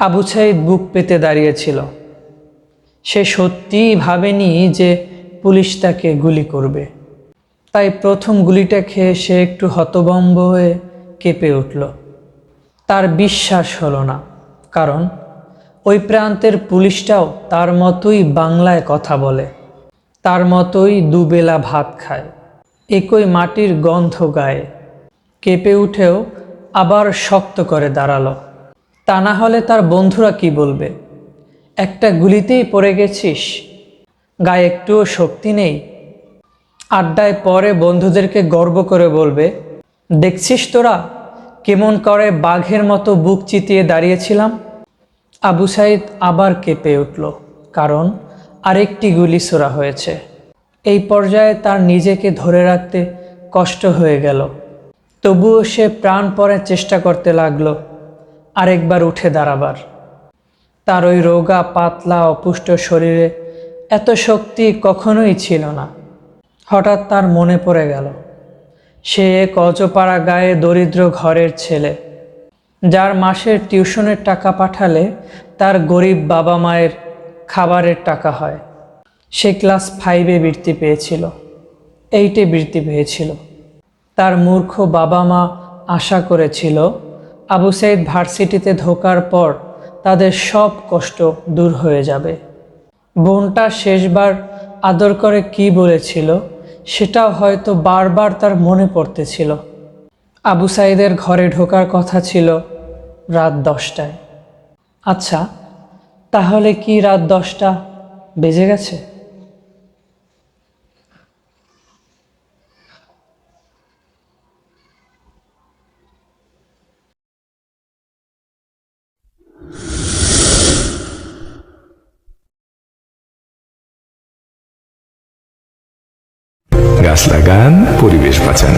আবু সাইদ বুক পেতে দাঁড়িয়েছিল। সে সত্যিই ভাবেনি যে পুলিশ তাকে গুলি করবে। তাই প্রথম গুলিটা খেয়ে সে একটু হতবম্ব হয়ে কেঁপে উঠল। তার বিশ্বাস হলো না, কারণ ওই প্রান্তের পুলিশটাও তার মতোই বাংলায় কথা বলে। তার মতোই দুবেলা ভাত খায়, একই মাটির গন্ধ গায়ে। কেঁপে উঠেও আবার শক্ত করে দাঁড়াল। তা না হলে তার বন্ধুরা কি বলবে? একটা গুলিতেই পড়ে গেছিস। গায়ে একটুও শক্তি নেই। আড্ডায় পরে বন্ধুদেরকে গর্ব করে বলবে, দেখছিস তোরা, কেমন করে বাঘের মতো বুক চিতিয়ে দাঁড়িয়েছিলাম? আবু সাইদ আবার কেঁপে উঠল, কারণ আরেকটি গুলি ছোড়া হয়েছে। এই পর্যায়ে তার নিজেকে ধরে রাখতে কষ্ট হয়ে গেল। তবুও সে প্রাণ প্রাণপণে চেষ্টা করতে লাগল। আরেকবার উঠে দাঁড়াবার। তার ওই রোগা, পাতলা, অপুষ্ট শরীরে এত শক্তি কখনোই ছিল না। হঠাৎ তার মনে পড়ে গেল, সে এক অজপাড়া গায়ে দরিদ্র ঘরের ছেলে, যার মাসের টিউশনের টাকা পাঠালে তার গরিব বাবা মায়ের খাবারের টাকা হয়। সে ক্লাস ফাইভে বৃত্তি পেয়েছিল, এইটে বৃত্তি পেয়েছিল। তার মূর্খ বাবা মা আশা করেছিল আবু সাইদ ভার্সিটিতে ঢোকার পর তাদের সব কষ্ট দূর হয়ে যাবে। বোনটা শেষবার আদর করে কি বলেছিল, সেটাও হয়তো বারবার তার মনে পড়তেছিল। আবু সাইদের ঘরে ঢোকার কথা ছিল রাত দশটায়। আচ্ছা তাহলে কি রাত দশটা বেজে গেছে? গাছ লাগান পরিবেশ বাঁচান